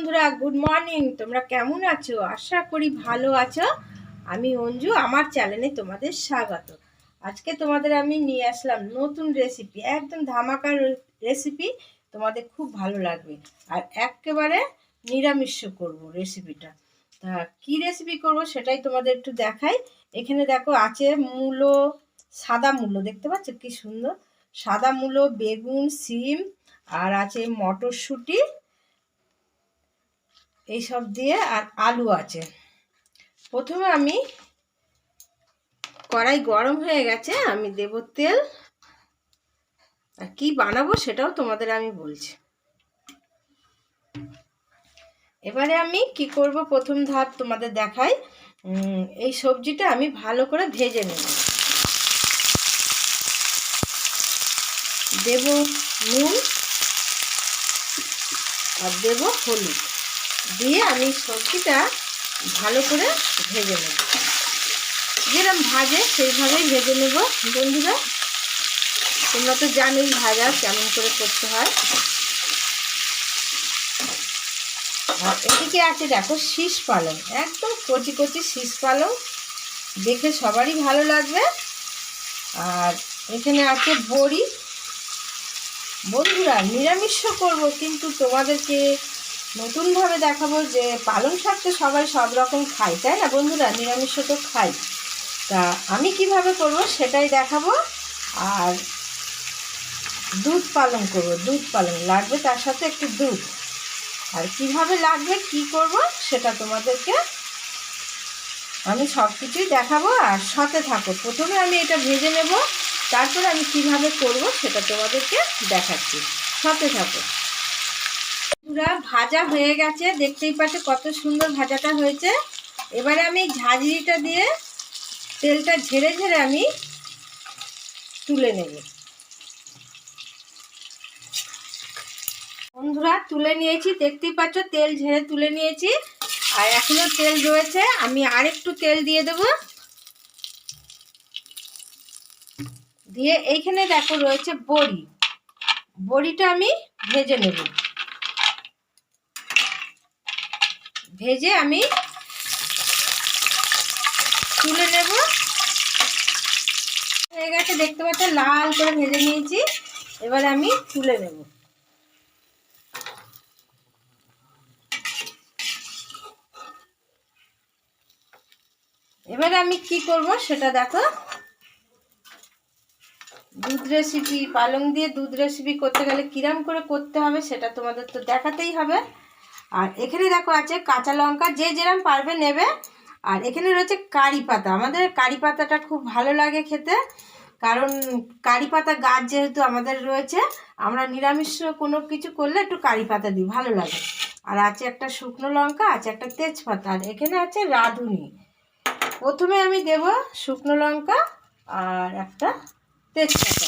বন্ধুরা good morning তোমরা কেমন আছো? আশা করি ভালো আছো। আমি অঞ্জু, আমার চ্যানেলে তোমাদের স্বাগত। আজকে তোমাদের আমি নিয়ে আসলাম নতুন রেসিপি একদম ধামাকার রেসিপি তোমাদের খুব ভালো লাগবে। আর একেবারে নিরামিষ করব রেসিপিটা তা কি রেসিপি করব সেটাই তোমাদের একটু দেখাই। এখানে দেখো আছে মূলো, সাদা মূলো, দেখতে পাচ্ছ কি সুন্দর? সাদা মূলো, বেগুন, সিম, আর আছে মটরশুঁটি এইসব দিয়ে আর আলু আছে। প্রথমে আমি কড়াই গরম হয়ে গেছে, আমি দেব তেল। আর কি বানাবো সেটাও তোমাদের আমি বলছি। এবারে আমি কি করব? প্রথম ধাপ তোমাদের দেখাই। এই সবজিটা আমি ভালো করে ভেজে নেব। দেব নুন আর দেব হলুদ। দিয়ে আমি সবজিটা ভালো করে ভেজে নেব। যেরকম ভাজে, সেইভাবেই ভেজে নেব। বন্ধুরা, তোমরা তো জানোই ভাজা কেমন করে করতে হয়। আর এদিকে আছে দেখো শীষ পালং। একদম কচি কচি শীষ পালং। দেখে সবারই ভালো লাগবে। আর এখানে আছে বড়ি। বন্ধুরা, নিরামিষ করব, কিন্তু তোমাদেরকে নতুনভাবে দেখাবো যে পালং শাক তো সবাই সব রকম খায়, তাই না বন্ধুরা? নিরামিষ তো খাই। তা আমি কীভাবে করব সেটাই দেখাবো। আর দুধ পালং করব, দুধ পালং লাগবে তার সাথে একটু দুধ। আর কীভাবে লাগবে, কি করব সেটা তোমাদেরকে আমি সব কিছুই দেখাবো। আর সাথে থাকো, প্রথমে আমি এটা ভেজে নেব, তারপরে আমি কীভাবে করব সেটা তোমাদেরকে দেখাচ্ছি। সাথে থাকো। পুরা ভাজা হয়ে গেছে। দেখতেই পাচ্ছ কত সুন্দর ভাজাটা হয়েছে। এবারে আমি ঝাঁঝরিটা দিয়ে তেলটা ঝেড়ে ঝেড়ে আমি তুলে নেব। বন্ধুরা, তুলে নিয়েছি। দেখতেই পাচ্ছ তেল ঝেড়ে তুলে নিয়েছি। আর এখনও তেল রয়েছে। আমি আরেকটু তেল দিয়ে দেব। দিয়ে এইখানে দেখো রয়েছে বড়ি। বড়িটা আমি ভেজে নেব। ভেজে আমি তুলে নেব। হয়ে গেছে, দেখতে পাচ্ছ, লাল করে ভেজে নিয়েছি। এবার আমি তুলে নেব। এবারে আমি কি করব সেটা দেখো। দুধ রেসিপি পালং দিয়ে দুধ রেসিপি করতে গেলে কিরাম করে করতে হবে সেটা তোমাদের তো দেখাতেই হবে। আর এখানে দেখো আছে কাঁচা লঙ্কা, যে যেরম পারবে নেবে। আর এখানে রয়েছে কারি পাতা। আমাদের কারি পাতাটা খুব ভালো লাগে খেতে। কারণ কারি পাতা গাছ যেহেতু আমাদের রয়েছে, আমরা নিরামিষ কোনো কিছু করলে একটু কারি পাতা দিই, ভালো লাগে। আর আছে একটা শুকনো লঙ্কা, আছে একটা তেজপাতা। আর এখানে আছে রাঁধুনি। প্রথমে আমি দেব শুকনো লঙ্কা আর একটা তেজপাতা।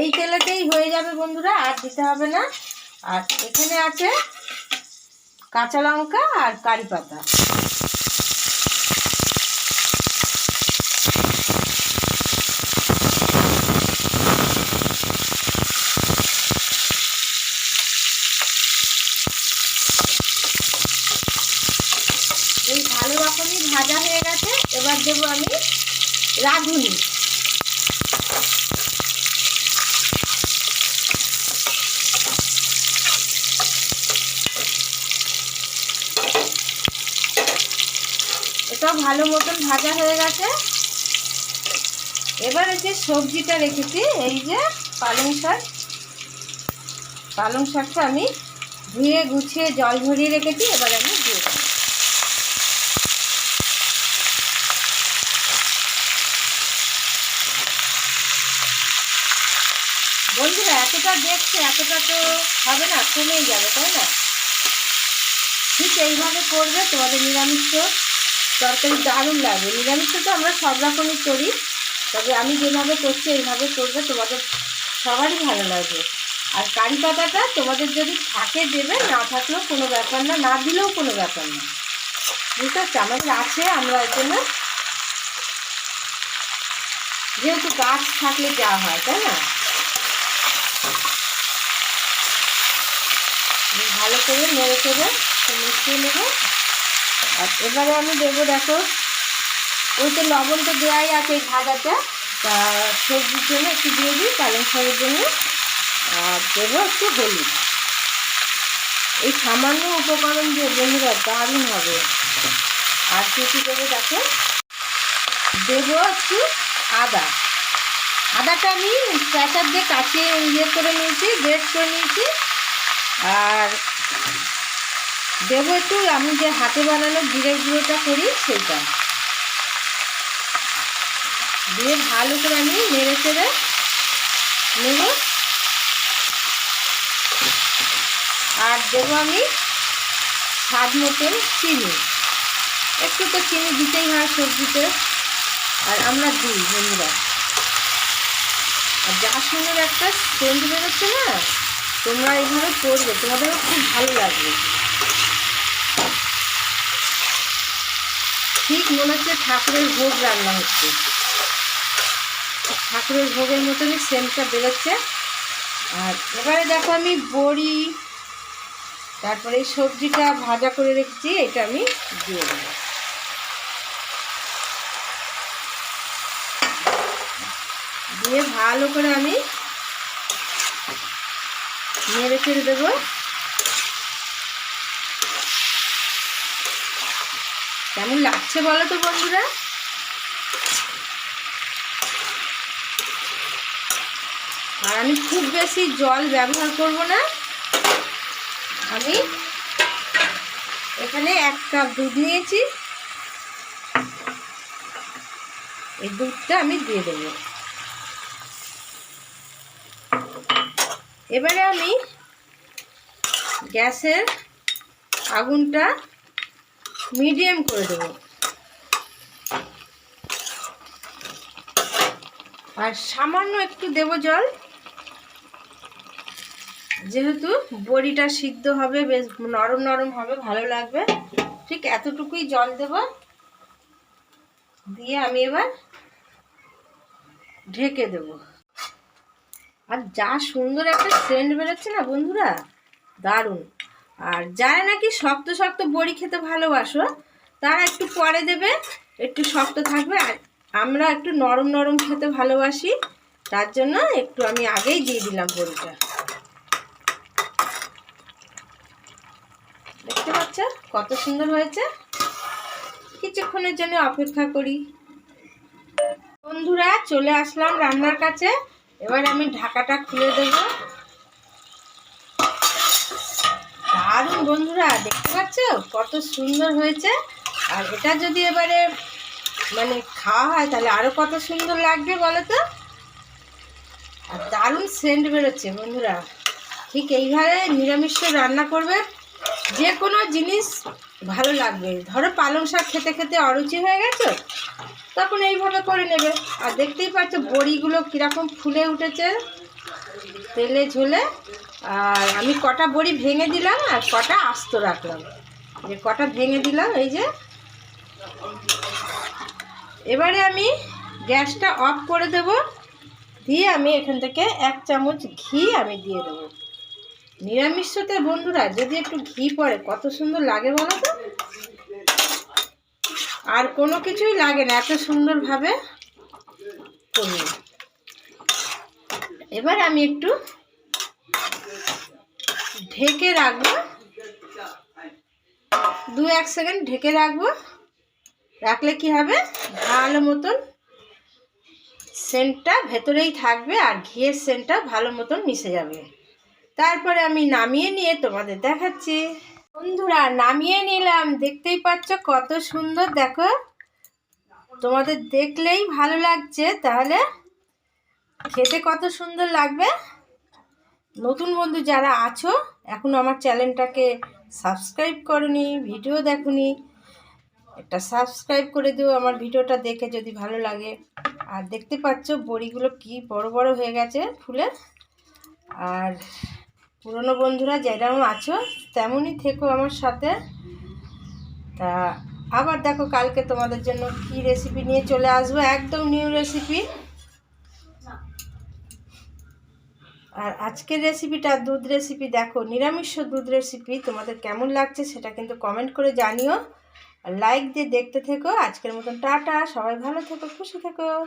এই তেলেতেই হয়ে যাবে বন্ধুরা, আর দিতে হবে না। আর এখানে আছে কাঁচা লঙ্কা আর কারি পাতা। এই ভালো রকমই ভাজা হয়ে গেছে, এবার দেবো আমি রাঁধুনি। ভালো মতন ভাজা হয়ে গেছে। এবার যে সবজিটা রেখেছি, এই যে পালং শাক। পালং শাকটা আমি ধুয়ে গুছিয়ে জল ভরিয়ে রেখেছি, এবার আমি দিয়ে দেবো। বন্ধুরা, এতটা দেখছে এতটা তো হবে না, কমেই যাবে, তাই না? ঠিক এইভাবে করবে, তোমাদের নিরামিষ তরকারি দারুণ লাগে। নিরামিষে তো আমরা সব রকমই করি, তবে আমি যেভাবে করছি, এইভাবে করবে, তোমাদের সবারই ভালো লাগবে। আর কারি পাতাটা তোমাদের যদি থাকে দেবে, না থাকলেও কোনো ব্যাপার না না দিলেও কোনো ব্যাপার না। বুঝতে পারছি? আমাদের আছে, আমরা এর জন্য যেহেতু গাছ থাকলে যা হয়, তাই না? ভালো করে মেরে করে মিশিয়ে নেব। আর এবারে আমি দেবো দেখো, ওই তো লবণ তো দেওয়াই আছে এই ভাজাতে তা সবজির জন্য একটু দিয়ে দিই পালং শাকের জন্য। আর দেবো একটু হলুদ। এই সামান্য উপকরণ দিয়ে বন্ধুরা দারুণ হবে। আর কী কী দেবো দেখো? দেবো একটু আদা। আদাটা আমি প্রেসার দিয়ে কাটিয়ে ইয়ে করে নিয়েছি, গ্রেট করে নিয়েছি। আর দেবো একটু, আমি যে হাতে বানানো জিরে গুঁড়োটা করি সেইটা দিয়ে ভালো করে আমি নেড়ে চেড়ে নেব। আর দেবো আমি স্বাদ মতন চিনি। একটু তো চিনি দিতেই হয় সবজিতে। আর আমরা দিই বন্ধুরা। আর যা সুন্দর একটা সেন্ট বেরোচ্ছে না, তোমরা এইভাবে করবে, তোমাদেরও খুব ভালো লাগবে। ঠিক মনে হচ্ছে ঠাকুরের ভোগ রান্না হচ্ছে। ঠাকুরের ভোগের মতনই সেন্টটা বেরোচ্ছে। আর এবারে দেখো আমি বড়ি, তারপরে এই সবজিটা ভাজা করে রেখেছি, এটা আমি দিয়ে দেবো। দিয়ে ভালো করে আমি নেড়ে ফেলে দেবো। কেমন লাগছে বলো তো বন্ধুরা? আর আমি খুব বেশি জল ব্যবহার করব না। আমি এখানে এক কাপ দুধ নিয়েছি। এই দুধটা আমি দিয়ে দেবো। এবারে আমি গ্যাসের আগুনটা মিডিয়াম করে দেবো। আর সামান্য একটু দেব জল। যেহেতু বড়িটা সিদ্ধ হবে, বেশ নরম নরম হবে, ভালো লাগবে। ঠিক এতটুকুই জল দেব। দিয়ে আমি এবার ঢেকে দেব। আর যা সুন্দর একটা সেন্ট বেরোচ্ছে না বন্ধুরা? দারুণ। আর যারা নাকি শক্ত শক্ত বড়ি খেতে ভালোবাসো, তারা একটু পরে দেবে, একটু শক্ত থাকবে। আর আমরা একটু নরম নরম খেতে ভালোবাসি, তার জন্য একটু আমি আগেই দিয়ে দিলাম বড়িটা। দেখতে পাচ্ছ কত সুন্দর হয়েছে? কিছুক্ষণের জন্য অপেক্ষা করি। বন্ধুরা, চলে আসলাম রান্নার কাছে। এবার আমি ঢাকাটা খুলে দেব। দারুণ বন্ধুরা, দেখতে পাচ্ছ? কত সুন্দর হয়েছে। আর এটা যদি এবারে মানে খাওয়া হয়, তাহলে আরও কত সুন্দর লাগবে বলো তো আর দারুণ সেন্ট বেরোচ্ছে বন্ধুরা। ঠিক এইভাবে নিরামিষ রান্না করবে। যে কোনো জিনিস ভালো লাগবে। ধরো পালং শাক খেতে খেতে অরুচি হয়ে গেছে, তখন এইভাবে করে নেবে। আর দেখতেই পাচ্ছ, বড়িগুলো কীরকম ফুলে উঠেছে। তেলে ঝোলে, আর আমি কটা বড়ি ভেঙে দিলাম আর কটা আস্ত রাখলাম। যে কটা ভেঙে দিলাম, এই যে। এবারে আমি গ্যাসটা অফ করে দেব। দিয়ে আমি এখান থেকে এক চামচ ঘি আমি দিয়ে দেবো। নিরামিষতে বন্ধুরা, যদি একটু ঘি পড়ে, কত সুন্দর লাগে বলো তো? আর কোনো কিছুই লাগে না, এত সুন্দরভাবে করি এবার আমি একটু ঢেকে রাখব। দু এক সেকেন্ড ঢেকে রাখব। রাখলে কি হবে? ভালো মতন সেন্টটা ভেতরেই থাকবে আর ঘিয়ের সেন্টটা ভালো মতন মিশে যাবে। তারপরে আমি নামিয়ে নিয়ে তোমাদের দেখাচ্ছি। বন্ধুরা, নামিয়ে নিলাম। দেখতেই পাচ্ছ কত সুন্দর, দেখো। তোমাদের দেখলেই ভালো লাগছে। তাহলে খেতে কত সুন্দর লাগবে? নতুন বন্ধু যারা আছো, এখন আমার চ্যানেলটাকে সাবস্ক্রাইব করনি, ভিডিও দেখুনি, একটা সাবস্ক্রাইব করে দিও, আমার ভিডিওটা দেখে যদি ভালো লাগে। আর দেখতে পাচ্ছ বড়িগুলো কি বড় বড় হয়ে গেছে ফুলে। আর পুরনো বন্ধুরা যেরকম আছো, তেমনই থেকো আমার সাথে। তা আবার দেখো কালকে তোমাদের জন্য কি রেসিপি নিয়ে চলে আসব, একদম নিউ রেসিপি আর আজকের রেসিপিটা দুধ রেসিপি দেখো, নিরামিষ দুধ রেসিপি তোমাদের কেমন লাগছে সেটা কিন্তু কমেন্ট করে জানিও। লাইক দিয়ে দেখতে থেকো। আজকের মতন টাটা, সবাই ভালো থেকো, খুশি থেকো।